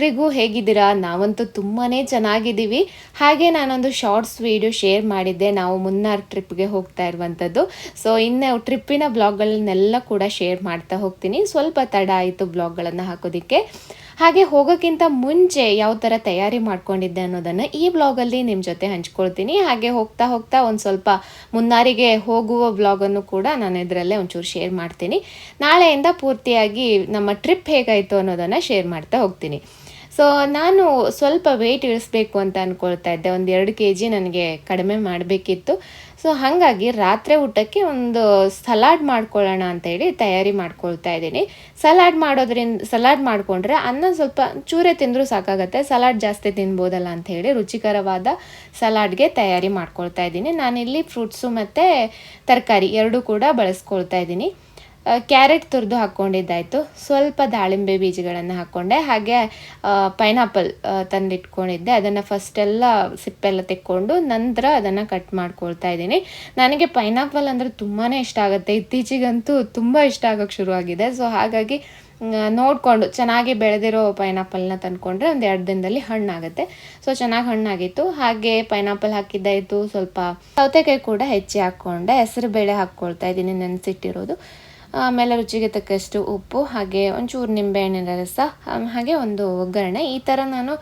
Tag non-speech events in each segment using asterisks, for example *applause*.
ಎಲ್ರಿಗೂ ಹೇಗಿದ್ದೀರಾ? ನಾವಂತೂ ತುಂಬಾ ಚೆನ್ನಾಗಿದ್ದೀವಿ. ಹಾಗೆ ನಾನೊಂದು ಶಾರ್ಟ್ಸ್ ವಿಡಿಯೋ ಶೇರ್ ಮಾಡಿದ್ದೆ. ನಾವು ಮುನ್ನಾರ್ ಟ್ರಿಪ್ಗೆ ಹೋಗ್ತಾ ಇರುವಂಥದ್ದು. ಸೊ ಇನ್ನು ಟ್ರಿಪ್ಪಿನ ಬ್ಲಾಗ್ಗಳನ್ನೆಲ್ಲ ಕೂಡ ಶೇರ್ ಮಾಡ್ತಾ ಹೋಗ್ತೀನಿ. ಸ್ವಲ್ಪ ತಡ ಆಯಿತು ಬ್ಲಾಗ್ಗಳನ್ನು ಹಾಕೋದಕ್ಕೆ. ಹಾಗೆ ಹೋಗೋಕ್ಕಿಂತ ಮುಂಚೆ ಯಾವ ಥರ ತಯಾರಿ ಮಾಡ್ಕೊಂಡಿದ್ದೆ ಅನ್ನೋದನ್ನು ಈ ಬ್ಲಾಗಲ್ಲಿ ನಿಮ್ಮ ಜೊತೆ ಹಂಚ್ಕೊಳ್ತೀನಿ. ಹಾಗೆ ಹೋಗ್ತಾ ಹೋಗ್ತಾ ಒಂದು ಸ್ವಲ್ಪ ಮುನ್ನಾರಿಗೆ ಹೋಗುವ ಬ್ಲಾಗನ್ನು ಕೂಡ ನಾನು ಇದರಲ್ಲೇ ಒಂಚೂರು ಶೇರ್ ಮಾಡ್ತೀನಿ. ನಾಳೆಯಿಂದ ಪೂರ್ತಿಯಾಗಿ ನಮ್ಮ ಟ್ರಿಪ್ ಹೇಗಾಯಿತು ಅನ್ನೋದನ್ನು ಶೇರ್ ಮಾಡ್ತಾ ಹೋಗ್ತೀನಿ. ಸೊ ನಾನು ಸ್ವಲ್ಪ ವೆಯ್ಟ್ ಇಳಿಸ್ಬೇಕು ಅಂತ ಅಂದ್ಕೊಳ್ತಾ ಇದ್ದೆ. ಒಂದು ಎರಡು ಕೆ ಜಿ ನನಗೆ ಕಡಿಮೆ ಮಾಡಬೇಕಿತ್ತು. ಸೊ ಹಾಗಾಗಿ ರಾತ್ರಿ ಊಟಕ್ಕೆ ಒಂದು ಸಲಾಡ್ ಮಾಡ್ಕೊಳ್ಳೋಣ ಅಂತ ಹೇಳಿ ತಯಾರಿ ಮಾಡ್ಕೊಳ್ತಾ ಇದ್ದೀನಿ. ಸಲಾಡ್ ಮಾಡೋದ್ರಿಂದ ಸಲಾಡ್ ಮಾಡಿಕೊಂಡ್ರೆ ಅನ್ನ ಸ್ವಲ್ಪ ಚೂರೇ ತಿಂದರೂ ಸಾಕಾಗತ್ತೆ. ಸಲಾಡ್ ಜಾಸ್ತಿ ತಿನ್ಬೋದಲ್ಲ ಅಂತ ಹೇಳಿ ರುಚಿಕರವಾದ ಸಲಾಡ್ಗೆ ತಯಾರಿ ಮಾಡ್ಕೊಳ್ತಾ ಇದ್ದೀನಿ. ನಾನಿಲ್ಲಿ ಫ್ರೂಟ್ಸು ಮತ್ತು ತರಕಾರಿ ಎರಡೂ ಕೂಡ ಬಳಸ್ಕೊಳ್ತಾ ಇದ್ದೀನಿ. ಕ್ಯಾರೆಟ್ ತುರಿದು ಹಾಕ್ಕೊಂಡಿದ್ದಾಯಿತು. ಸ್ವಲ್ಪ ದಾಳಿಂಬೆ ಬೀಜಗಳನ್ನು ಹಾಕ್ಕೊಂಡೆ ಹಾಗೆ ಪೈನಾಪಲ್ ತಂದಿಟ್ಕೊಂಡಿದ್ದೆ. ಅದನ್ನು ಫಸ್ಟೆಲ್ಲ ಸಿಪ್ಪೆಲ್ಲ ತೆಕ್ಕೊಂಡು ನಂತರ ಅದನ್ನು ಕಟ್ ಮಾಡ್ಕೊಳ್ತಾ ಇದ್ದೀನಿ. ನನಗೆ ಪೈನಾಪಲ್ ಅಂದರೆ ತುಂಬಾ ಇಷ್ಟ ಆಗುತ್ತೆ. ಇತ್ತೀಚೆಗಂತೂ ತುಂಬ ಇಷ್ಟ ಆಗೋಕ್ಕೆ ಶುರುವಾಗಿದೆ. ಸೊ ಹಾಗಾಗಿ ನೋಡಿಕೊಂಡು ಚೆನ್ನಾಗಿ ಬೆಳೆದಿರೋ ಪೈನಾಪಲ್ನ ತಂದ್ಕೊಂಡ್ರೆ ಒಂದು ಎರಡು ದಿನದಲ್ಲಿ ಹಣ್ಣಾಗುತ್ತೆ. ಸೊ ಚೆನ್ನಾಗಿ ಹಣ್ಣಾಗಿತ್ತು. ಹಾಗೆ ಪೈನಾಪಲ್ ಹಾಕಿದ್ದಾಯಿತು. ಸ್ವಲ್ಪ ಸೌತೆಕಾಯಿ ಕೂಡ ಹೆಚ್ಚಿ ಹಾಕ್ಕೊಂಡೆ. ಹೆಸರು ಬೇಳೆ ಹಾಕ್ಕೊಳ್ತಾ ಇದ್ದೀನಿ, ನೆನೆಸಿಟ್ಟಿರೋದು. ಆಮೇಲೆ ರುಚಿಗೆ ತಕ್ಕಷ್ಟು ಉಪ್ಪು, ಹಾಗೆ ಒಂಚೂರು ನಿಂಬೆಹಣ್ಣಿನ ರಸ ಹಾಗೆ ಒಂದು ಒಗ್ಗರಣೆ. ಈ ಥರ ನಾನು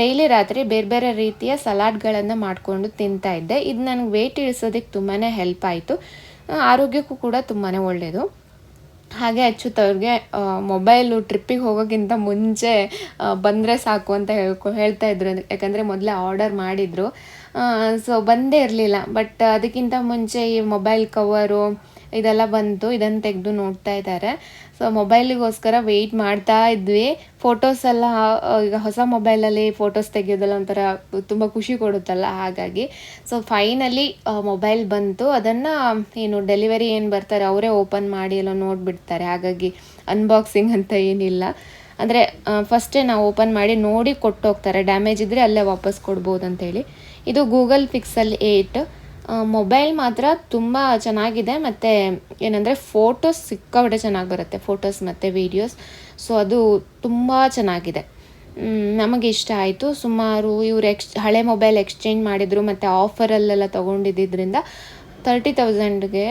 ಡೈಲಿ ರಾತ್ರಿ ಬೇರೆ ಬೇರೆ ರೀತಿಯ ಸಲಾಡ್ಗಳನ್ನು ಮಾಡಿಕೊಂಡು ತಿಂತಾ ಇದ್ದೆ. ಇದು ನನಗೆ ವೆಯ್ಟ್ ಇಳಿಸೋದಕ್ಕೆ ತುಂಬಾ ಹೆಲ್ಪ್ ಆಯಿತು. ಆರೋಗ್ಯಕ್ಕೂ ಕೂಡ ತುಂಬಾ ಒಳ್ಳೆಯದು ಹಾಗೆ ಅಚ್ಚುತ್ತವ್ರಿಗೆ ಮೊಬೈಲು ಟ್ರಿಪ್ಪಿಗೆ ಹೋಗೋಕ್ಕಿಂತ ಮುಂಚೆ ಬಂದರೆ ಸಾಕು ಅಂತ ಹೇಳ್ಕೊ, ಹೇಳ್ತಾ ಇದ್ರು. ಯಾಕಂದರೆ ಮೊದಲೇ ಆರ್ಡರ್ ಮಾಡಿದರು. ಸೊ ಬಂದೇ ಇರಲಿಲ್ಲ. ಬಟ್ ಅದಕ್ಕಿಂತ ಮುಂಚೆ ಈ ಮೊಬೈಲ್ ಕವರು ಇದೆಲ್ಲ ಬಂತು, ಇದನ್ನು ತೆಗೆದು ನೋಡ್ತಾ ಇದ್ದಾರೆ. ಸೊ ಮೊಬೈಲಿಗೋಸ್ಕರ ವೆಯ್ಟ್ ಮಾಡ್ತಾ ಇದ್ವಿ. ಫೋಟೋಸ್ ಎಲ್ಲ ಈಗ ಹೊಸ ಮೊಬೈಲಲ್ಲಿ ಫೋಟೋಸ್ ತೆಗೆಯೋದೆಲ್ಲ ಒಂಥರ ತುಂಬ ಖುಷಿ ಕೊಡುತ್ತಲ್ಲ, ಹಾಗಾಗಿ. ಸೊ ಫೈನಲಿ ಮೊಬೈಲ್ ಬಂತು. ಅದನ್ನು, ಏನು ಡೆಲಿವರಿ ಏನು ಬರ್ತಾರೆ, ಅವರೇ ಓಪನ್ ಮಾಡಿ ಎಲ್ಲ ನೋಡಿಬಿಡ್ತಾರೆ. ಹಾಗಾಗಿ ಅನ್ಬಾಕ್ಸಿಂಗ್ ಅಂತ ಏನಿಲ್ಲ. ಅಂದರೆ ಫಸ್ಟೇ ನಾವು ಓಪನ್ ಮಾಡಿ ನೋಡಿ ಕೊಟ್ಟು ಹೋಗ್ತಾರೆ ಡ್ಯಾಮೇಜ್ ಇದ್ದರೆ ಅಲ್ಲೇ ವಾಪಸ್ ಕೊಡ್ಬೋದು ಅಂತೇಳಿ ಇದು ಗೂಗಲ್ ಫಿಕ್ಸಲ್ ಏಯ್ಟ್ ಮೊಬೈಲ್ ಮಾತ್ರ ತುಂಬ ಚೆನ್ನಾಗಿದೆ. ಮತ್ತು ಏನಂದರೆ ಫೋಟೋಸ್ ಸಿಕ್ಕಾಪಟ್ಟೆ ಚೆನ್ನಾಗಿ ಬರುತ್ತೆ. ಫೋಟೋಸ್ ಮತ್ತು ವೀಡಿಯೋಸ್. ಸೊ ಅದು ತುಂಬ ಚೆನ್ನಾಗಿದೆ. ನಮಗೆ ಇಷ್ಟ ಆಯಿತು. ಸುಮಾರು ಇವ್ರು ಎಕ್ಸ್, ಹಳೆ ಮೊಬೈಲ್ ಎಕ್ಸ್ಚೇಂಜ್ ಮಾಡಿದರು. ಮತ್ತು ಆಫರಲ್ಲೆಲ್ಲ ತೊಗೊಂಡಿದ್ದರಿಂದ ತರ್ಟಿ ತೌಸಂಡ್ಗೆ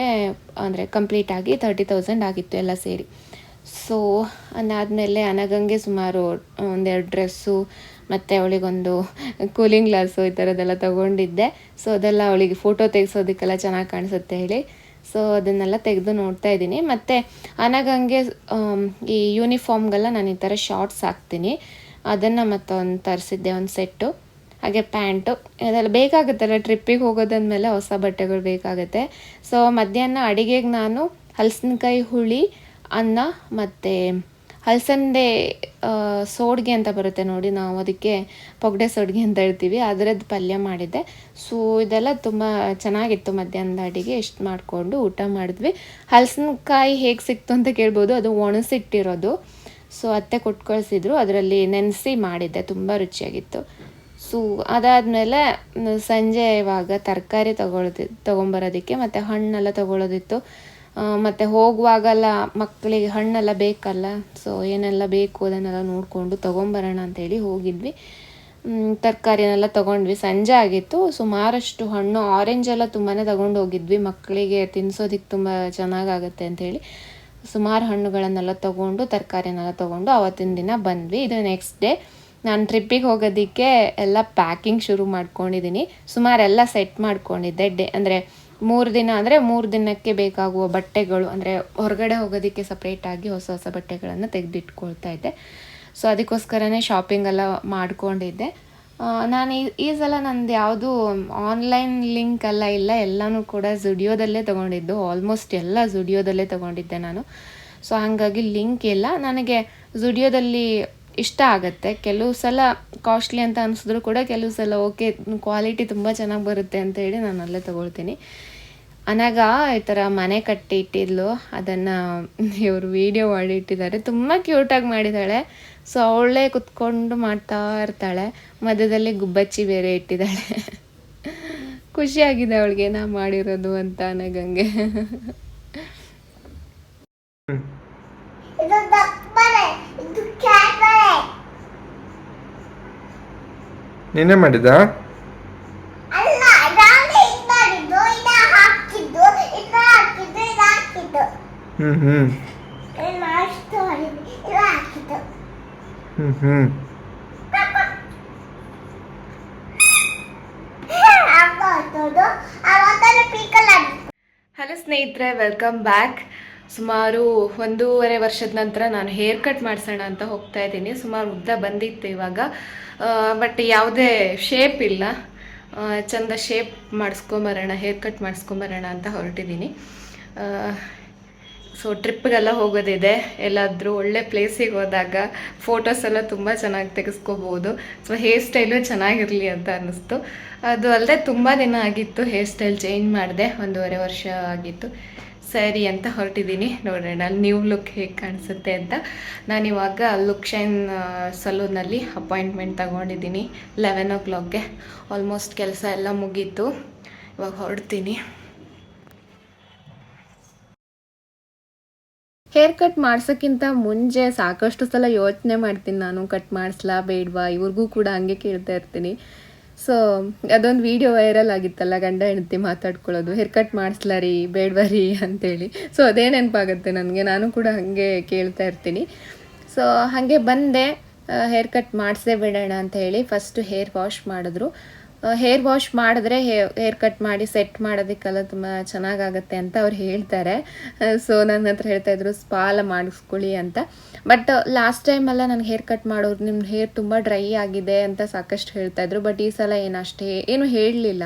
ಅಂದರೆ ಕಂಪ್ಲೀಟಾಗಿ ತರ್ಟಿ ತೌಸಂಡ್ ಆಗಿತ್ತು ಎಲ್ಲ ಸೇರಿ. ಸೊ ಅದಾದಮೇಲೆ ಅನಗಂಗೆ ಸುಮಾರು ಒಂದೆರಡು ಡ್ರೆಸ್ಸು ಮತ್ತು ಅವಳಿಗೊಂದು ಕೂಲಿಂಗ್ ಗ್ಲಾಸು ಈ ಥರದ್ದೆಲ್ಲ ತೊಗೊಂಡಿದ್ದೆ. ಸೊ ಅದೆಲ್ಲ ಅವಳಿಗೆ ಫೋಟೋ ತೆಗೆಸೋದಕ್ಕೆಲ್ಲ ಚೆನ್ನಾಗಿ ಕಾಣಿಸುತ್ತೆ ಹೇಳಿ. ಸೊ ಅದನ್ನೆಲ್ಲ ತೆಗೆದು ನೋಡ್ತಾ ಇದ್ದೀನಿ. ಮತ್ತು ಅನಗಂಗೆ ಈ ಯೂನಿಫಾರ್ಮ್ಗೆಲ್ಲ ನಾನು ಈ ಥರ ಶಾರ್ಟ್ಸ್ ಹಾಕ್ತೀನಿ. ಅದನ್ನು ಮತ್ತೊಂದು ತರಿಸಿದ್ದೆ, ಒಂದು ಸೆಟ್ಟು ಹಾಗೆ ಪ್ಯಾಂಟು. ಇದೆಲ್ಲ ಬೇಕಾಗುತ್ತಲ್ಲ ಟ್ರಿಪ್ಪಿಗೆ ಹೋಗೋದಂದಮೇಲೆ ಹೊಸ ಬಟ್ಟೆಗಳು ಬೇಕಾಗುತ್ತೆ. ಸೊ ಮಧ್ಯಾಹ್ನ ಅಡುಗೆಗೆ ನಾನು ಹಲಸಿನಕಾಯಿ ಹುಳಿ, ಅನ್ನ ಮತ್ತು ಹಲಸಂದೆ ಸೋಡ್ಗೆ ಅಂತ ಬರುತ್ತೆ ನೋಡಿ ನಾವು ಅದಕ್ಕೆ ಪೊಗಡೆ ಸೋಡ್ಗೆ ಅಂತ ಹೇಳ್ತೀವಿ. ಅದರದ್ದು ಪಲ್ಯ ಮಾಡಿದ್ದೆ. ಸೊ ಇದೆಲ್ಲ ತುಂಬ ಚೆನ್ನಾಗಿತ್ತು ಮಧ್ಯಾಹ್ನದ ಅಡಿಗೆ. ಇಷ್ಟು ಮಾಡಿಕೊಂಡು ಊಟ ಮಾಡಿದ್ವಿ. ಹಲಸಿನಕಾಯಿ ಹೇಗೆ ಸಿಕ್ತು ಅಂತ ಕೇಳ್ಬೋದು. ಅದು ಒಣಸಿಟ್ಟಿರೋದು. ಸೊ ಅತ್ತೆ ಕೊಟ್ಟು ಅದರಲ್ಲಿ ನೆನೆಸಿ ಮಾಡಿದ್ದೆ. ತುಂಬ ರುಚಿಯಾಗಿತ್ತು. ಸೊ ಅದಾದಮೇಲೆ ಸಂಜೆ ಇವಾಗ ತರಕಾರಿ ತಗೊಳ್ದಿ, ತೊಗೊಂಬರೋದಕ್ಕೆ ಮತ್ತು ಹಣ್ಣೆಲ್ಲ ತೊಗೊಳೋದಿತ್ತು ಮತ್ತು ಹೋಗುವಾಗೆಲ್ಲ ಮಕ್ಕಳಿಗೆ ಹಣ್ಣೆಲ್ಲ ಬೇಕಲ್ಲ ಸೊ ಏನೆಲ್ಲ ಬೇಕು ಅದನ್ನೆಲ್ಲ ನೋಡಿಕೊಂಡು ತೊಗೊಂಬರೋಣ ಅಂತೇಳಿ ಹೋಗಿದ್ವಿ. ತರಕಾರಿನೆಲ್ಲ ತೊಗೊಂಡ್ವಿ. ಸಂಜೆ ಆಗಿತ್ತು, ಸುಮಾರಷ್ಟು ಹಣ್ಣು ಆರೆಂಜ್ ಎಲ್ಲ ತುಂಬಾ ತಗೊಂಡು ಹೋಗಿದ್ವಿ. ಮಕ್ಕಳಿಗೆ ತಿನ್ನಿಸೋದಕ್ಕೆ ತುಂಬ ಚೆನ್ನಾಗಾಗತ್ತೆ ಅಂಥೇಳಿ ಸುಮಾರು ಹಣ್ಣುಗಳನ್ನೆಲ್ಲ ತೊಗೊಂಡು, ತರಕಾರಿನೆಲ್ಲ ತೊಗೊಂಡು ಅವತ್ತಿನ ದಿನ ಬಂದ್ವಿ. ಇದು ನೆಕ್ಸ್ಟ್ ಡೇ ನಾನು ಟ್ರಿಪ್ಪಿಗೆ ಹೋಗೋದಕ್ಕೆ ಎಲ್ಲ ಪ್ಯಾಕಿಂಗ್ ಶುರು ಮಾಡ್ಕೊಂಡಿದ್ದೀನಿ ಸುಮಾರು ಎಲ್ಲ ಸೆಟ್ ಮಾಡ್ಕೊಂಡಿದ್ದೆ. ಡೇ ಅಂದರೆ ಮೂರು ದಿನ ಅಂದರೆ ಮೂರು ದಿನಕ್ಕೆ ಬೇಕಾಗುವ ಬಟ್ಟೆಗಳು, ಅಂದರೆ ಹೊರಗಡೆ ಹೋಗೋದಕ್ಕೆ ಸಪ್ರೇಟಾಗಿ ಹೊಸ ಹೊಸ ಬಟ್ಟೆಗಳನ್ನು ತೆಗೆದಿಟ್ಕೊಳ್ತಾ ಇದ್ದೆ. ಸೊ ಅದಕ್ಕೋಸ್ಕರನೇ ಶಾಪಿಂಗ್ ಎಲ್ಲ ಮಾಡ್ಕೊಂಡಿದ್ದೆ. ನಾನು ಈ ಈ ಸಲ ನಂದು ಯಾವುದು ಆನ್ಲೈನ್ ಲಿಂಕ್ ಎಲ್ಲ ಇಲ್ಲ, ಎಲ್ಲನೂ ಕೂಡ ಝುಡಿಯೋದಲ್ಲೇ ತೊಗೊಂಡಿದ್ದು. ಆಲ್ಮೋಸ್ಟ್ ಎಲ್ಲ ಝುಡಿಯೋದಲ್ಲೇ ತೊಗೊಂಡಿದ್ದೆ ನಾನು. ಸೊ ಹಾಗಾಗಿ ಲಿಂಕ್ ಇಲ್ಲ. ನನಗೆ ಝುಡಿಯೋದಲ್ಲಿ ಇಷ್ಟ ಆಗುತ್ತೆ. ಕೆಲವು ಸಲ ಕಾಸ್ಟ್ಲಿ ಅಂತ ಅನಿಸಿದ್ರು ಕೂಡ ಕೆಲವು ಸಲ ಓಕೆ ಕ್ವಾಲಿಟಿ ತುಂಬ ಚೆನ್ನಾಗಿ ಬರುತ್ತೆ ಅಂತ ಹೇಳಿ ನಾನು ಅಲ್ಲೇ ತೊಗೊಳ್ತೀನಿ. ಅನಾಗ ಈ ಥರ ಮನೆ ಕಟ್ಟಿ ಇಟ್ಟಿದ್ಲು, ಅದನ್ನು ಇವರು ವೀಡಿಯೋ ಮಾಡಿ ಇಟ್ಟಿದ್ದಾರೆ. ತುಂಬ ಕ್ಯೂಟಾಗಿ ಮಾಡಿದ್ದಾಳೆ. ಸೊ ಅವಳೇ ಕುತ್ಕೊಂಡು ಮಾಡ್ತಾ ಇರ್ತಾಳೆ. ಮಧ್ಯದಲ್ಲಿ ಗುಬ್ಬಚ್ಚಿ ಬೇರೆ ಇಟ್ಟಿದ್ದಾಳೆ. ಖುಷಿಯಾಗಿದೆ ಅವಳಿಗೆ, ನಾ ಮಾಡಿರೋದು ಅಂತ ಅನಗಂಗೆ ಇದು ಡಕ್ ಬರೆ ಇದು ಕ್ಯಾಟ್ ಬರೆ ನೀನೇ ಮಾಡಿದ್ದ ಅಲ್ಲ ನಾನು ಇದು ಮಾಡಿದ್ದು ಇದು ಹಾಕಿದ್ದು ಇದು ಹಾಕಿದ್ದು ಇದು ಹಾಕಿದ್ದು ಹ್ಞೂ ಹ್ಞೂ ಇದು ಅಷ್ಟು ಮಾಡಿದ್ದು ಇದು ಹಾಕಿದ್ದು ಹ್ಞೂ ಮಾಡಿದ ಹಲೋ ಸ್ನೇಹಿತರೆ ವೆಲ್ಕಮ್ ಬ್ಯಾಕ್ ಸುಮಾರು ಒಂದೂವರೆ ವರ್ಷದ ನಂತರ ನಾನು ಹೇರ್ ಕಟ್ ಮಾಡಿಸೋಣ ಅಂತ ಹೋಗ್ತಾ ಇದ್ದೀನಿ. ಸುಮಾರು ಉದ್ದ ಬಂದಿತ್ತು ಇವಾಗ. ಬಟ್ ಯಾವುದೇ ಶೇಪ್ ಇಲ್ಲ. ಚಂದ ಶೇಪ್ ಮಾಡಿಸ್ಕೊಂಬರೋಣ ಹೇರ್ ಕಟ್ ಮಾಡಿಸ್ಕೊಂಬರೋಣ ಅಂತ ಹೊರಟಿದ್ದೀನಿ. ಸೊ ಟ್ರಿಪ್ಗೆಲ್ಲ ಹೋಗೋದಿದೆ. ಎಲ್ಲಾದರೂ ಒಳ್ಳೆ ಪ್ಲೇಸಿಗೆ ಹೋದಾಗ ಫೋಟೋಸ್ ಎಲ್ಲ ತುಂಬ ಚೆನ್ನಾಗಿ ತೆಗೆಸ್ಕೋಬೋದು. ಸೊ ಹೇರ್ ಸ್ಟೈಲು ಚೆನ್ನಾಗಿರಲಿ ಅಂತ ಅನ್ನಿಸ್ತು. ಅದು ಅಲ್ಲದೆ ತುಂಬ ದಿನ ಆಗಿತ್ತು ಹೇರ್ ಸ್ಟೈಲ್ ಚೇಂಜ್ ಮಾಡಿದೆ. ಒಂದೂವರೆ ವರ್ಷ ಆಗಿತ್ತು. ಸರಿ ಅಂತ ಹೊರಟಿದ್ದೀನಿ. ನೋಡೋಣ ನ್ಯೂ ಲುಕ್ ಹೇಗೆ ಕಾಣಿಸುತ್ತೆ ಅಂತ. ನಾನು ಇವಾಗ ಲುಕ್ ಶೈನ್ ಸಲೂನಲ್ಲಿ ಅಪಾಯಿಂಟ್ಮೆಂಟ್ ತಗೊಂಡಿದ್ದೀನಿ ಲೆವೆನ್ ಓ ಕ್ಲಾಕ್ಗೆ ಆಲ್ಮೋಸ್ಟ್ ಕೆಲಸ ಎಲ್ಲ ಮುಗೀತು. ಇವಾಗ ಹೊರಡ್ತೀನಿ. ಹೇರ್ ಕಟ್ ಮಾಡ್ಸೋಕ್ಕಿಂತ ಮುಂಚೆ ಸಾಕಷ್ಟು ಸಲ ಯೋಚನೆ ಮಾಡ್ತೀನಿ ನಾನು. ಕಟ್ ಮಾಡಿಸ್ಲಾ ಬೇಡವಾ? ಇವ್ರಿಗೂ ಕೂಡ ಹಂಗೆ ಕೇಳ್ತಾ ಇರ್ತೀನಿ. ಸೊ ಅದೊಂದು ವಿಡಿಯೋ ವೈರಲ್ ಆಗಿತ್ತಲ್ಲ, ಗಂಡ ಹೆಂಡತಿ ಮಾತಾಡ್ಕೊಳ್ಳೋದು. ಹೇರ್ ಕಟ್ ಮಾಡಿಸ್ಲಾ ರೀ ಬೇಡವಾ ರೀ ಅಂತೇಳಿ. ಸೊ ಅದೇ ನೆನಪಾಗುತ್ತೆ ನನಗೆ. ನಾನು ಕೂಡ ಹಾಗೆ ಕೇಳ್ತಾ ಇರ್ತೀನಿ. ಸೊ ಹಾಗೆ ಬಂದೆ. ಹೇರ್ ಕಟ್ ಮಾಡಿಸೇ ಬಿಡೋಣ ಅಂತ ಹೇಳಿ ಫಸ್ಟು ಹೇರ್ ವಾಶ್ ಮಾಡಿದ್ರು. ಹೇರ್ ವಾಶ್ ಮಾಡಿದ್ರೆ ಹೇರ್ ಕಟ್ ಮಾಡಿ ಸೆಟ್ ಮಾಡೋದಕ್ಕೆಲ್ಲ ತುಂಬ ಚೆನ್ನಾಗಾಗತ್ತೆ ಅಂತ ಅವ್ರು ಹೇಳ್ತಾರೆ. ಸೊ ನನ್ನ ಹತ್ರ ಹೇಳ್ತಾ ಇದ್ರು, ಸ್ಪಾ ಮಾಡಿಸ್ಕೊಳ್ಳಿ ಅಂತ. ಬಟ್ ಲಾಸ್ಟ್ ಟೈಮೆಲ್ಲ ನನಗೆ ಹೇರ್ ಕಟ್ ಮಾಡೋರು ನಿಮ್ಮ ಹೇರ್ ತುಂಬ ಡ್ರೈ ಆಗಿದೆ ಅಂತ ಸಾಕಷ್ಟು ಹೇಳ್ತಾ ಇದ್ರು. ಬಟ್ ಈ ಸಲ ಏನು ಅಷ್ಟೇ, ಏನು ಹೇಳಲಿಲ್ಲ.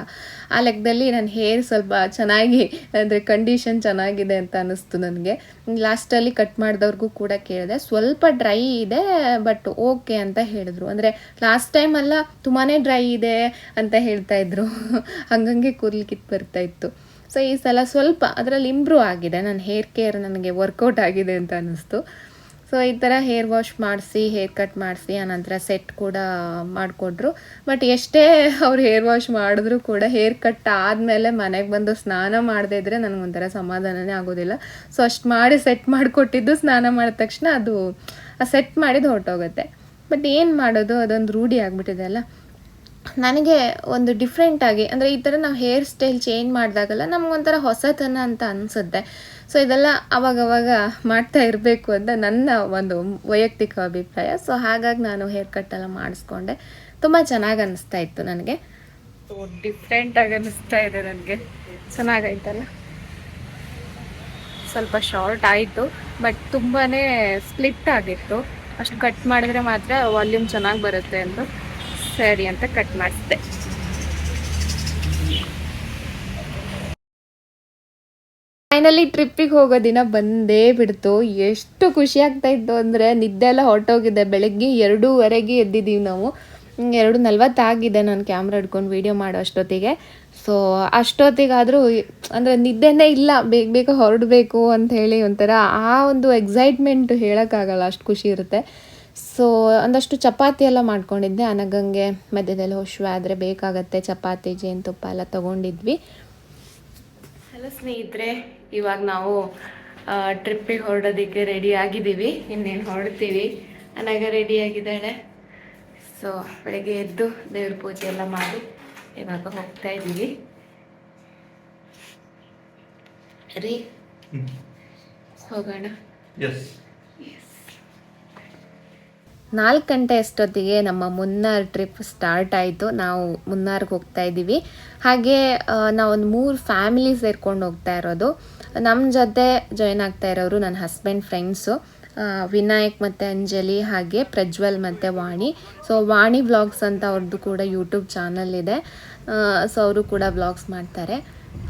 ಆ ಲೆಕ್ಕದಲ್ಲಿ ನನ್ನ ಹೇರ್ ಸ್ವಲ್ಪ ಚೆನ್ನಾಗಿ, ಅಂದರೆ ಕಂಡೀಷನ್ ಚೆನ್ನಾಗಿದೆ ಅಂತ ಅನ್ನಿಸ್ತು ನನಗೆ. ಲಾಸ್ಟಲ್ಲಿ ಕಟ್ ಮಾಡಿದವ್ರಿಗೂ ಕೂಡ ಕೇಳಿದೆ. ಸ್ವಲ್ಪ ಡ್ರೈ ಇದೆ ಬಟ್ ಓಕೆ ಅಂತ ಹೇಳಿದ್ರು. ಅಂದರೆ ಲಾಸ್ಟ್ ಟೈಮೆಲ್ಲ ತುಂಬಾ ಡ್ರೈ ಇದೆ ಅಂತ ಹೇಳ್ತಾ ಇದ್ರು. *laughs* ಹಂಗಂಗೆ ಕೂದಲು ಬರ್ತಾ ಇತ್ತು. ಸೊ ಈ ಸಲ ಸ್ವಲ್ಪ ಅದರಲ್ಲಿ ಇಂಪ್ರೂವ್ ಆಗಿದೆ. ನನ್ನ ಹೇರ್ ಕೇರ್ ನನಗೆ ವರ್ಕೌಟ್ ಆಗಿದೆ ಅಂತ ಅನ್ನಿಸ್ತು ಸೊ ಈ ಥರ ಹೇರ್ ವಾಶ್ ಮಾಡಿಸಿ ಹೇರ್ ಕಟ್ ಮಾಡಿಸಿ, ಆನಂತರ ಸೆಟ್ ಕೂಡ ಮಾಡಿಕೊಟ್ರು. ಬಟ್ ಎಷ್ಟೇ ಅವ್ರು ಹೇರ್ ವಾಶ್ ಮಾಡಿದ್ರು ಕೂಡ ಹೇರ್ ಕಟ್ ಆದಮೇಲೆ ಮನೆಗೆ ಬಂದು ಸ್ನಾನ ಮಾಡದೇ ಇದ್ದರೆ ನನಗೊಂಥರ ಸಮಾಧಾನನೇ ಆಗೋದಿಲ್ಲ. ಸೊ ಅಷ್ಟು ಮಾಡಿ ಸೆಟ್ ಮಾಡಿಕೊಟ್ಟಿದ್ದು ಸ್ನಾನ ಮಾಡಿದ ತಕ್ಷಣ ಅದು ಸೆಟ್ ಮಾಡಿದ್ದು ಹೊರಟೋಗುತ್ತೆ. ಬಟ್ ಏನು ಮಾಡೋದು? ಅದೊಂದು ರೂಢಿ ಆಗಿಬಿಟ್ಟಿದೆ ಅಲ್ಲ? ನನಗೆ ಒಂದು ಡಿಫ್ರೆಂಟಾಗಿ ಅಂದರೆ ಈ ಥರ ನಾವು ಹೇರ್ ಸ್ಟೈಲ್ ಚೇಂಜ್ ಮಾಡಿದಾಗಲ್ಲ ನಮಗೊಂಥರ ಹೊಸತನ ಅಂತ ಅನಿಸುತ್ತೆ. ಸೊ ಇದೆಲ್ಲ ಅವಾಗವಾಗ ಮಾಡ್ತಾ ಇರಬೇಕು ಅಂತ ನನ್ನ ಒಂದು ವೈಯಕ್ತಿಕ ಅಭಿಪ್ರಾಯ. ಸೊ ಹಾಗಾಗಿ ನಾನು ಹೇರ್ ಕಟ್ ಎಲ್ಲ ಮಾಡಿಸ್ಕೊಂಡೆ. ತುಂಬ ಚೆನ್ನಾಗಿ ಅನ್ನಿಸ್ತಾ ಇತ್ತು ನನಗೆ. ಡಿಫ್ರೆಂಟಾಗಿ ಅನ್ನಿಸ್ತಾ ಇದೆ ನನಗೆ. ಚೆನ್ನಾಗೈತಲ್ಲ? ಸ್ವಲ್ಪ ಶಾರ್ಟ್ ಆಯಿತು ಬಟ್ ತುಂಬಾ ಸ್ಪ್ಲಿಟ್ ಆಗಿತ್ತು. ಅಷ್ಟು ಕಟ್ ಮಾಡಿದ್ರೆ ಮಾತ್ರ ವಾಲ್ಯೂಮ್ ಚೆನ್ನಾಗಿ ಬರುತ್ತೆ ಅಂತ ಸರಿ ಅಂತ ಕಟ್ ಮಾಡಿಸಿದೆ. ಫೈನಲಿ ಟ್ರಿಪ್ಪಿಗೆ ಹೋಗೋ ದಿನ ಬಂದೇ ಬಿಡ್ತು. ಎಷ್ಟು ಖುಷಿ ಆಗ್ತಾ ಇತ್ತು ಅಂದರೆ ನಿದ್ದೆ ಎಲ್ಲ ಹೊರಟೋಗಿದೆ. ಬೆಳಗ್ಗೆ ಎರಡೂವರೆಗೆ ಎದ್ದಿದ್ದೀವಿ ನಾವು. ಎರಡು ನಲ್ವತ್ತಾಗಿದೆ ನಾನು ಕ್ಯಾಮ್ರಾ ಹಿಡ್ಕೊಂಡು ವೀಡಿಯೋ ಮಾಡೋ ಅಷ್ಟೊತ್ತಿಗೆ. ಸೊ ಅಷ್ಟೊತ್ತಿಗಾದರೂ ಅಂದರೆ ನಿದ್ದೆನೇ ಇಲ್ಲ. ಬೇಗ ಬೇಗ ಹೊರಡಬೇಕು ಅಂತ ಹೇಳಿ ಒಂಥರ ಆ ಒಂದು ಎಕ್ಸೈಟ್ಮೆಂಟ್ ಹೇಳೋಕ್ಕಾಗಲ್ಲ. ಅಷ್ಟು ಖುಷಿ ಇರುತ್ತೆ. ಸೊ ಒಂದಷ್ಟು ಚಪಾತಿ ಎಲ್ಲ ಮಾಡ್ಕೊಂಡಿದ್ದೆ. ಅನಗಂಗೆ ಮಧ್ಯದಲ್ಲಿ ಹುಷು ಆದರೆ ಬೇಕಾಗತ್ತೆ. ಚಪಾತಿ ಜೇನುತುಪ್ಪ ಎಲ್ಲ ತೊಗೊಂಡಿದ್ವಿ. ಹಲೋ ಸ್ನೇಹಿತರೆ. ಇವಾಗ ನಾವು ಟ್ರಿಪ್ಪಿಗೆ ಹೊರಡೋದಕ್ಕೆ ರೆಡಿ ಆಗಿದ್ದೀವಿ. ಇನ್ನೇನು ಹೊರಡ್ತೀವಿ. ಅನಗ ರೆಡಿ ಆಗಿದ್ದಾಳೆ. ಸೊ ಬೆಳಗ್ಗೆ ಎದ್ದು ದೇವ್ರ ಪೂಜೆ ಎಲ್ಲ ಮಾಡಿ ಇವಾಗ ಹೋಗ್ತಾ ಇದ್ದೀವಿ. ರೀ ಹೋಗೋಣ. ಎಸ್ ನಾಲ್ಕು ಗಂಟೆ ಅಷ್ಟೊತ್ತಿಗೆ ನಮ್ಮ ಮುನ್ನಾರ್ ಟ್ರಿಪ್ ಸ್ಟಾರ್ಟ್ ಆಯಿತು. ನಾವು ಮುನ್ನಾರ್ಗೆ ಹೋಗ್ತಾ ಇದ್ದೀವಿ. ಹಾಗೆ ನಾವೊಂದು ಮೂರು ಫ್ಯಾಮಿಲಿ ಸೇರ್ಕೊಂಡು ಹೋಗ್ತಾ ಇರೋದು. ನಮ್ಮ ಜೊತೆ ಜಾಯ್ನ್ ಆಗ್ತಾ ಇರೋರು ನನ್ನ ಹಸ್ಬೆಂಡ್ ಫ್ರೆಂಡ್ಸು ವಿನಾಯಕ್ ಮತ್ತು ಅಂಜಲಿ, ಹಾಗೆ ಪ್ರಜ್ವಲ್ ಮತ್ತು ವಾಣಿ. ಸೊ ವಾಣಿ ಬ್ಲಾಗ್ಸ್ ಅಂತ ಅವ್ರದ್ದು ಕೂಡ ಯೂಟ್ಯೂಬ್ ಚಾನಲ್ ಇದೆ. ಸೊ ಅವರು ಕೂಡ ಬ್ಲಾಗ್ಸ್ ಮಾಡ್ತಾರೆ.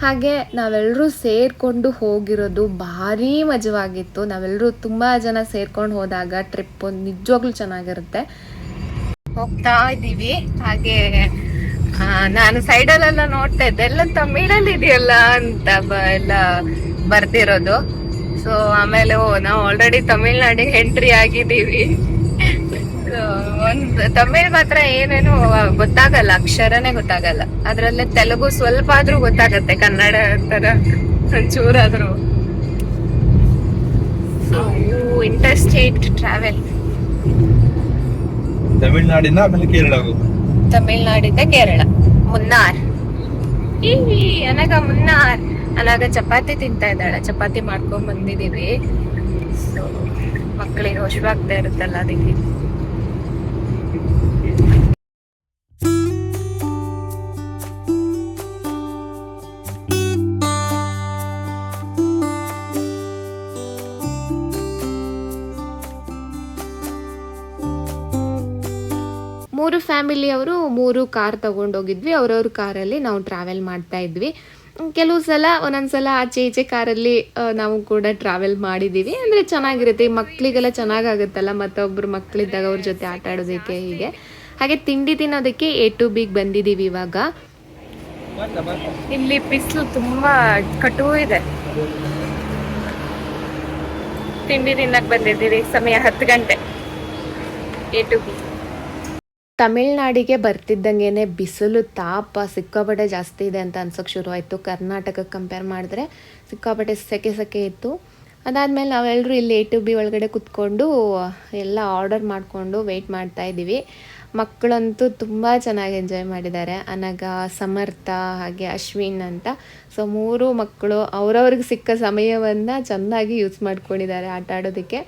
ಹಾಗೆ ನಾವೆಲ್ಲರೂ ಸೇರಿಕೊಂಡು ಹೋಗಿರೋದು ಭಾರಿ ಮಜವಾಗಿತ್ತು. ನಾವೆಲ್ಲರೂ ತುಂಬ ಜನ ಸೇರ್ಕೊಂಡು ಹೋದಾಗ ಟ್ರಿಪ್ ನಿಜವಾಗ್ಲೂ ಚೆನ್ನಾಗಿರುತ್ತೆ. ಹೋಗ್ತಾ ಇದ್ದೀವಿ. ಹಾಗೆ ನಾನು ಸೈಡಲ್ಲೆಲ್ಲ ನೋಡ್ತಾ ಇದ್ದೆ. ಎಲ್ಲ ತಮಿಳಲ್ಲಿ ಇದೆಯಲ್ಲ ಅಂತ ಎಲ್ಲ ಬರ್ದಿರೋದು. ಸೊ ಆಮೇಲೆ ನಾವು ಆಲ್ರೆಡಿ ತಮಿಳ್ನಾಡಿಗೆ ಎಂಟ್ರಿ ಆಗಿದ್ದೀವಿ. ಒಂದು ತಮಿಳ್ ಮಾತ್ರ ಏನೇನು ಗೊತ್ತಾಗಲ್ಲ ಅಕ್ಷರನೇ ಗೊತ್ತಾಗಲ್ಲ. ಅದ್ರಲ್ಲೇ ತೆಲುಗು ಸ್ವಲ್ಪ ಆದ್ರೂ ಗೊತ್ತಾಗತ್ತೆ ಕನ್ನಡ ತರ ಚೂರಾದ್ರೂ ಇಂಟರ್ ಸ್ಟೇಟ್ ಟ್ರಾವೆಲ್ ತಮಿಳ್ನಾಡಿನ ಆಮೇಲೆ ಕೇರಳ ತಮಿಳ್ನಾಡಿಂದ ಕೇರಳ ಮುನ್ನಾರ್. ಈ ಅನಗ ಮುನ್ನಾರ್. ಅನಾಗ ಚಪಾತಿ ತಿಂತಾ ಇದ್ದಾಳೆ ಚಪಾತಿ ಮಾಡ್ಕೊಂಡ್ ಬಂದಿದೀವಿ ಸೊ ಮಕ್ಕಳಿಗೆ ಹುಷವಾಗ್ತಾ ಇರುತ್ತಲ್ಲ ಅದಕ್ಕೆ. ಮೂರು ಫ್ಯಾಮಿಲಿಯವರು ಮೂರು ಕಾರ್ ತಗೊಂಡೋಗಿದ್ವಿ. ಅವ್ರವ್ರ ಕಾರಲ್ಲಿ ನಾವು ಟ್ರಾವೆಲ್ ಮಾಡ್ತಾ ಇದ್ವಿ. ಕೆಲವು ಸಲ, ಒಂದೊಂದು ಸಲ ಆಚೆ ಈಚೆ ಕಾರಲ್ಲಿ ನಾವು ಕೂಡ ಟ್ರಾವೆಲ್ ಮಾಡಿದ್ದೀವಿ ಅಂದರೆ ಚೆನ್ನಾಗಿರುತ್ತೆ. ಈ ಮಕ್ಕಳಿಗೆಲ್ಲ ಚೆನ್ನಾಗಾಗುತ್ತಲ್ಲ ಮತ್ತೊಬ್ಬರು ಮಕ್ಕಳಿದ್ದಾಗ ಅವ್ರ ಜೊತೆ ಆಟ ಆಡೋದಕ್ಕೆ ಹೀಗೆ. ಹಾಗೆ ತಿಂಡಿ ತಿನ್ನೋದಕ್ಕೆ ಎ ಟು ಬಿಗ್ ಬಂದಿದ್ದೀವಿ ಇವಾಗ. ಇಲ್ಲಿ ಬಿಸಿಲು ತುಂಬಾ ಕಟು ಇದೆ. ತಿಂಡಿ ತಿನ್ನಕ್ಕೆ ಬಂದಿದ್ದೀವಿ ಸಮಯ ಹತ್ತು ಗಂಟೆ. ಎ ಟು ಬಿ ತಮಿಳ್ನಾಡಿಗೆ ಬರ್ತಿದ್ದಂಗೆ ಬಿಸಿಲು ತಾಪ ಸಿಕ್ಕಾಪಟ್ಟೆ ಜಾಸ್ತಿ ಇದೆ ಅಂತ ಅನ್ಸೋಕೆ ಶುರು ಆಯಿತು. ಕರ್ನಾಟಕಕ್ಕೆ ಕಂಪೇರ್ ಮಾಡಿದ್ರೆ ಸಿಕ್ಕಾಪಟ್ಟೆ ಸೆಕೆ ಸೆಕೆ ಇತ್ತು. ಅದಾದಮೇಲೆ ನಾವೆಲ್ಲರೂ ಇಲ್ಲಿ ಎ ಟು ಬಿ ಒಳಗಡೆ ಕುತ್ಕೊಂಡು ಎಲ್ಲ ಆರ್ಡರ್ ಮಾಡಿಕೊಂಡು ವೆಯ್ಟ್ ಮಾಡ್ತಾ ಇದ್ದೀವಿ. ಮಕ್ಕಳಂತೂ ತುಂಬ ಚೆನ್ನಾಗಿ ಎಂಜಾಯ್ ಮಾಡಿದ್ದಾರೆ. ಅನಗ ಸಮರ್ಥ, ಹಾಗೆ ಅಶ್ವಿನ್ ಅಂತ. ಸೊ ಮೂರು ಮಕ್ಕಳು ಅವ್ರವ್ರಿಗೆ ಸಿಕ್ಕ ಸಮಯವನ್ನು ಚೆನ್ನಾಗಿ ಯೂಸ್ ಮಾಡ್ಕೊಂಡಿದ್ದಾರೆ ಆಟ ಆಡೋದಕ್ಕೆ.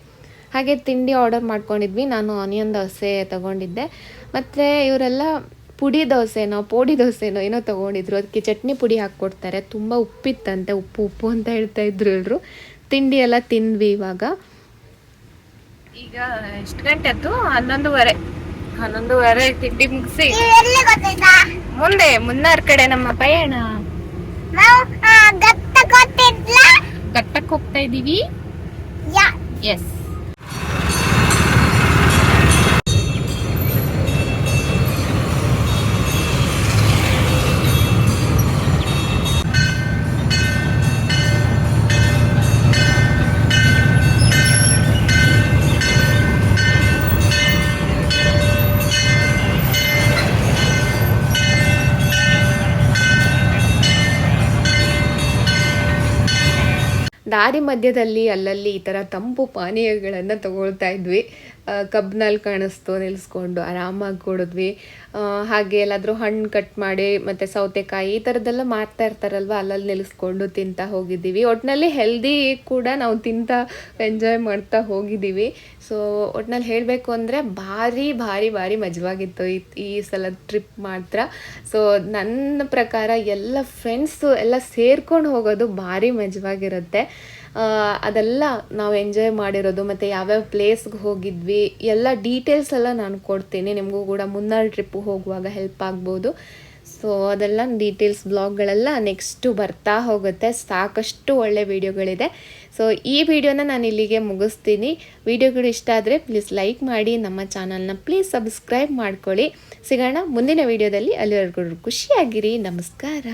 ಹಾಗೆ ತಿಂಡಿ ಆರ್ಡರ್ ಮಾಡ್ಕೊಂಡಿದ್ವಿ. ನಾನು ಆನಿಯನ್ ದೋಸೆ ತಗೊಂಡಿದ್ದೆ. ಮತ್ತು ಇವರೆಲ್ಲ ಪುಡಿ ದೋಸೆನೋ ಪೋಡಿ ದೋಸೆನೋ ಏನೋ ತಗೊಂಡಿದ್ರು. ಅದಕ್ಕೆ ಚಟ್ನಿ ಪುಡಿ ಹಾಕ್ಕೊಡ್ತಾರೆ. ತುಂಬ ಉಪ್ಪಿತ್ತಂತೆ ಉಪ್ಪು ಉಪ್ಪು ಅಂತ ಹೇಳ್ತಾ ಇದ್ರು ಎಲ್ಲರೂ ತಿಂಡಿ ಎಲ್ಲ ತಿಂದ್ವಿ ಇವಾಗ. ಈಗ ಎಷ್ಟು ಗಂಟೆ ಆಯ್ತು? ಹನ್ನೊಂದುವರೆ. ಹನ್ನೊಂದುವರೆ ತಿಂಡಿ ಮುಗಿಸಿ. ಮುಂದೆ ಮುನ್ನಾರ್ ಕಡೆ ನಮ್ಮ ಪಯಣ. ಘಟ್ಟಕ್ಕೆ ಹೋಗ್ತಾ ಇದ್ದೀವಿ? ಯಾ ಎಸ್ ದಾರಿ ಮಧ್ಯದಲ್ಲಿ ಅಲ್ಲಲ್ಲಿ ಈ ಥರ ತಂಪು ಪಾನೀಯಗಳನ್ನು ತಗೊಳ್ತಾ ಇದ್ವಿ. ಕಬ್ನಲ್ಲಿ ಕಾಣಿಸ್ತು ನಿಲ್ಲಿಸ್ಕೊಂಡು ಆರಾಮಾಗಿ ಕೊಡಿದ್ವಿ. ಹಾಗೆ ಎಲ್ಲಾದರೂ ಹಣ್ಣು ಕಟ್ ಮಾಡಿ, ಮತ್ತು ಸೌತೆಕಾಯಿ ಈ ಥರದ್ದೆಲ್ಲ ಮಾರ್ತಾ ಇರ್ತಾರಲ್ವ, ಅಲ್ಲಲ್ಲಿ ನಿಲ್ಲಿಸ್ಕೊಂಡು ತಿಂತಾ ಹೋಗಿದ್ದೀವಿ. ಒಟ್ಟಿನಲ್ಲಿ ಹೆಲ್ದಿ ಕೂಡ ನಾವು ತಿಂತಾ ಎಂಜಾಯ್ ಮಾಡ್ತಾ ಹೋಗಿದ್ದೀವಿ. ಸೊ ಒಟ್ನಲ್ಲಿ ಹೇಳಬೇಕು ಅಂದರೆ ಭಾರಿ ಭಾರಿ ಭಾರಿ ಮಜವಾಗಿತ್ತು ಈ ಈ ಸಲ ಟ್ರಿಪ್ ಮಾತ್ರ. ಸೊ ನನ್ನ ಪ್ರಕಾರ ಎಲ್ಲ ಫ್ರೆಂಡ್ಸು ಎಲ್ಲ ಸೇರ್ಕೊಂಡು ಹೋಗೋದು ಭಾರಿ ಮಜವಾಗಿರುತ್ತೆ. ಅದೆಲ್ಲ ನಾವು ಎಂಜಾಯ್ ಮಾಡಿರೋದು ಮತ್ತು ಯಾವ್ಯಾವ ಪ್ಲೇಸ್ಗೆ ಹೋಗಿದ್ವಿ, ಎಲ್ಲ ಡೀಟೇಲ್ಸ್ ಎಲ್ಲ ನಾನು ಕೊಡ್ತೀನಿ. ನಿಮಗೂ ಕೂಡ ಮುನ್ನಾರ್ ಟ್ರಿಪ್ ಹೋಗುವಾಗ ಹೆಲ್ಪ್ ಆಗ್ಬೋದು. ಸೊ ಅದೆಲ್ಲ ಡೀಟೇಲ್ಸ್ ಬ್ಲಾಗ್ಗಳೆಲ್ಲ ನೆಕ್ಸ್ಟು ಬರ್ತಾ ಹೋಗುತ್ತೆ. ಸಾಕಷ್ಟು ಒಳ್ಳೆ ವಿಡಿಯೋಗಳಿದೆ ಸೊ ಈ ವಿಡಿಯೋನ ನಾನು ಇಲ್ಲಿಗೆ ಮುಗಿಸ್ತೀನಿ. ವಿಡಿಯೋಗಳು ಇಷ್ಟ ಆದರೆ ಪ್ಲೀಸ್ ಲೈಕ್ ಮಾಡಿ, ನಮ್ಮ ಚಾನಲ್ನ ಪ್ಲೀಸ್ ಸಬ್ಸ್ಕ್ರೈಬ್ ಮಾಡ್ಕೊಳ್ಳಿ. ಸಿಗೋಣ ಮುಂದಿನ ವಿಡಿಯೋದಲ್ಲಿ ಅಲ್ಲಿವರೆಗೂ ಖುಷಿಯಾಗಿರಿ. ನಮಸ್ಕಾರ.